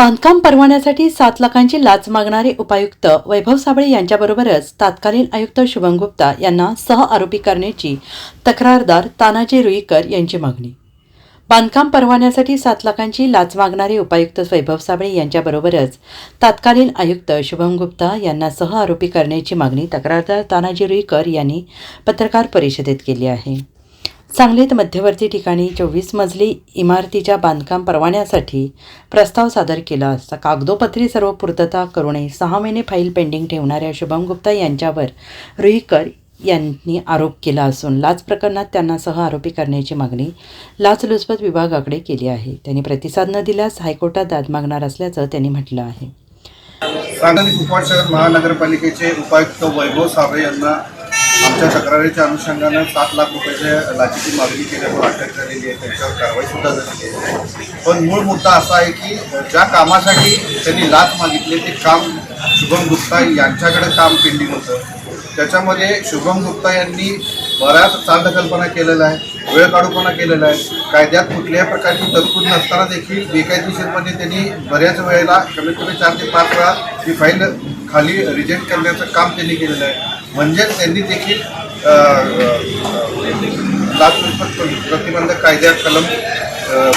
बांधकाम परवान्यासाठी सात लाखांची लाच मागणारे उपायुक्त वैभव साबळे यांच्याबरोबरच तत्कालीन आयुक्त शुभम गुप्ता यांना सह आरोपी करण्याची तक्रारदार तानाजी रुईकर यांची मागणी. बांधकाम परवान्यासाठी सात लाखांची लाच मागणारे उपायुक्त वैभव साबळे यांच्याबरोबरच तत्कालीन आयुक्त शुभम गुप्ता यांना सह आरोपी करण्याची मागणी तक्रारदार तानाजी रुईकर यांनी पत्रकार परिषदेत केली आहे. सांगलीत मध्यवर्ती ठिकाणी चोवीस मजली इमारतीच्या बांधकाम परवान्यासाठी प्रस्ताव सादर केला असता कागदोपत्री सर्व पूर्तता करूनही सहा महिने फाईल पेंडिंग ठेवणाऱ्या शुभम गुप्ता यांच्यावर रुईकर यांनी आरोप केला असून लाच प्रकरणात त्यांना सह आरोपी करण्याची मागणी लाचलुचपत विभागाकडे केली आहे. त्यांनी प्रतिसाद न दिल्यास हायकोर्टात दाद मागणार असल्याचं त्यांनी म्हटलं आहे. सांगली कुपवाड शहर महानगरपालिकेचे उपायुक्त वैभव साबळे यांना आमच्या तक्रारीच्या अनुषंगानं सात लाख रुपयाच्या लाचेची मागणी केल्यामुळे अटक झालेली आहे त्यांच्यावर कारवाई सुद्धा झालेली आहे. पण मूळ मुद्दा असा आहे की ज्या कामासाठी त्यांनी लाच मागितली ते काम शुभम गुप्ता यांच्याकडे काम पेंडिंग होतं. त्याच्यामध्ये शुभम गुप्ता यांनी बऱ्याच चालकल्पना केलेला आहे वेळ काढूपणा केलेला आहे. कायद्यात कुठल्याही प्रकारची तरतूद नसताना देखील बेकायदेशीरपणे त्यांनी बऱ्याच वेळेला कमीत कमी चार ते पाच वेळा ही फाईल खाली रिजेक्ट करण्याचं काम त्यांनी केलेलं आहे. म्हणजेच त्यांनी देखील अ, प्रतिबंधक कायद्यात कलम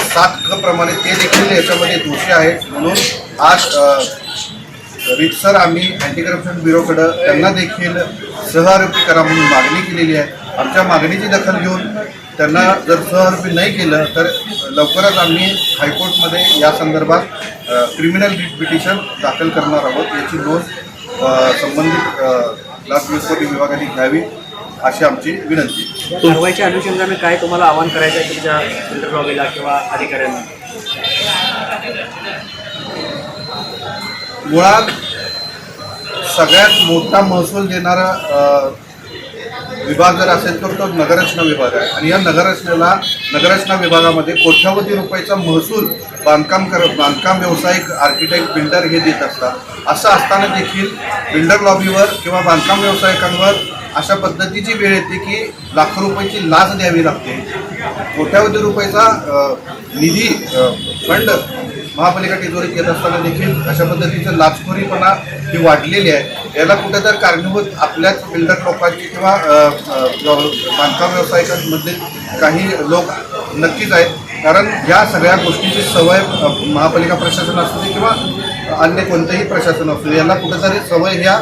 सात क प्रमाणे ते देखील याच्यामध्ये दोषी आहेत. म्हणून आज रितसर आम्ही अँटी करप्शन ब्युरोकडं त्यांना देखील सहआरोपी करा म्हणून मागणी केलेली आहे. आमच्या मागणीची दखल घेऊन त्यांना जर सहआरोपी नाही केलं तर लवकरच आम्ही हायकोर्टमध्ये या संदर्भात क्रिमिनल रिट पिटिशन दाखल करणार आहोत. याची नोंद संबंधित अ, लाचलुचपत विभागाने घ्यावी अशी आमची विनंती. कारवाईच्या अनुषंगानं काय तुम्हाला आवाहन करायचं आहे तुमच्या इंटरलॉबीला किंवा अधिकाऱ्यांना? मुळात सगळ्यात मोठा महसूल देणारा विभाग जर असेल तर तो नगररचना विभाग आहे. आणि या नगररचनेला नगररचना विभागामध्ये कोट्यावधी रुपयाचा महसूल बांधकाम कर बांधकाम व्यावसायिक आर्किटेक्ट बिल्डर हे देत असतात. असं असताना देखील बिल्डर लॉबीवर किंवा बांधकाम व्यावसायिकांवर अशा पद्धतीची वेळ येते की लाखो रुपयाची लाच द्यावी लागते. कोट्यावधी रुपयाचा निधी फंड महापालिका तिजोरीत घेत असताना देखील अशा पद्धतीचं लाचखोरीपणा ही वाढलेली आहे. याला कुठेतरी कारणीभूत आपल्याच बिल्डर लोकांची किंवा बांधकाम व्यावसायिकांमधले काही लोक नक्कीच आहेत. कारण या सगळ्या गोष्टीची सवय महापालिका प्रशासन असू दे किंवा अन्य कोणतंही प्रशासन असू दे याला कुठेतरी सवय ह्या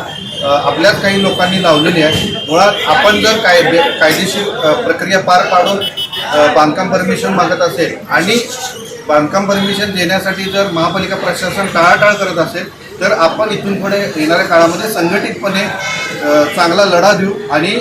आपल्याच काही लोकांनी लावलेली आहे. मुळात आपण जर कायदे कायदेशीर प्रक्रिया पार पाडून बांधकाम परमिशन मागत असेल आणि बांधकाम परमिशन देण्यासाठी जर महापालिका प्रशासन टाळाटाळ करत असेल तर आपण इथून पुढे येणाऱ्या काळामध्ये संघटितपणे चांगला लढा देऊ आणि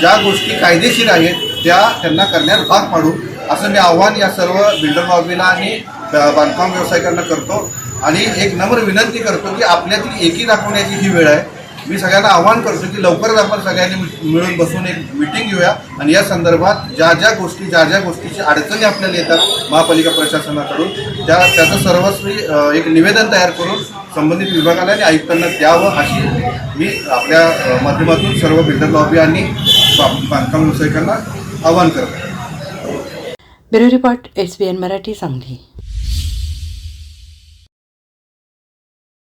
ज्या गोष्टी कायदेशीर आहेत त्या त्यांना करण्यास भाग पाडू असं मी आव्हान या सर्व बिल्डर लॉबीला आणि बांधकाम व्यावसायिकांना करतो. आणि एक नम्र विनंती करतो की आपल्यातील एकी दाखवण्याची ही वेळ आहे. मी सगळ्यांना आव्हान करतो की लवकरच आपण सगळ्यांनी मिळून बसून एक मिटिंग घेऊया. आणि या संदर्भात ज्या ज्या गोष्टी ज्या ज्या गोष्टीची अडचणी आपल्याला येतात महापालिका प्रशासनाकडून त्या त्याचं सर्वस्वी एक निवेदन तयार करून संबंधित विभागाला आणि आयुक्तांना द्यावं अशी मी आपल्या माध्यमातून सर्व बिल्डर लॉबी आणि बा- बांधकाम व्यावसायिकांना आवाहन करतो. Bureau report S B N Marathi Sangli.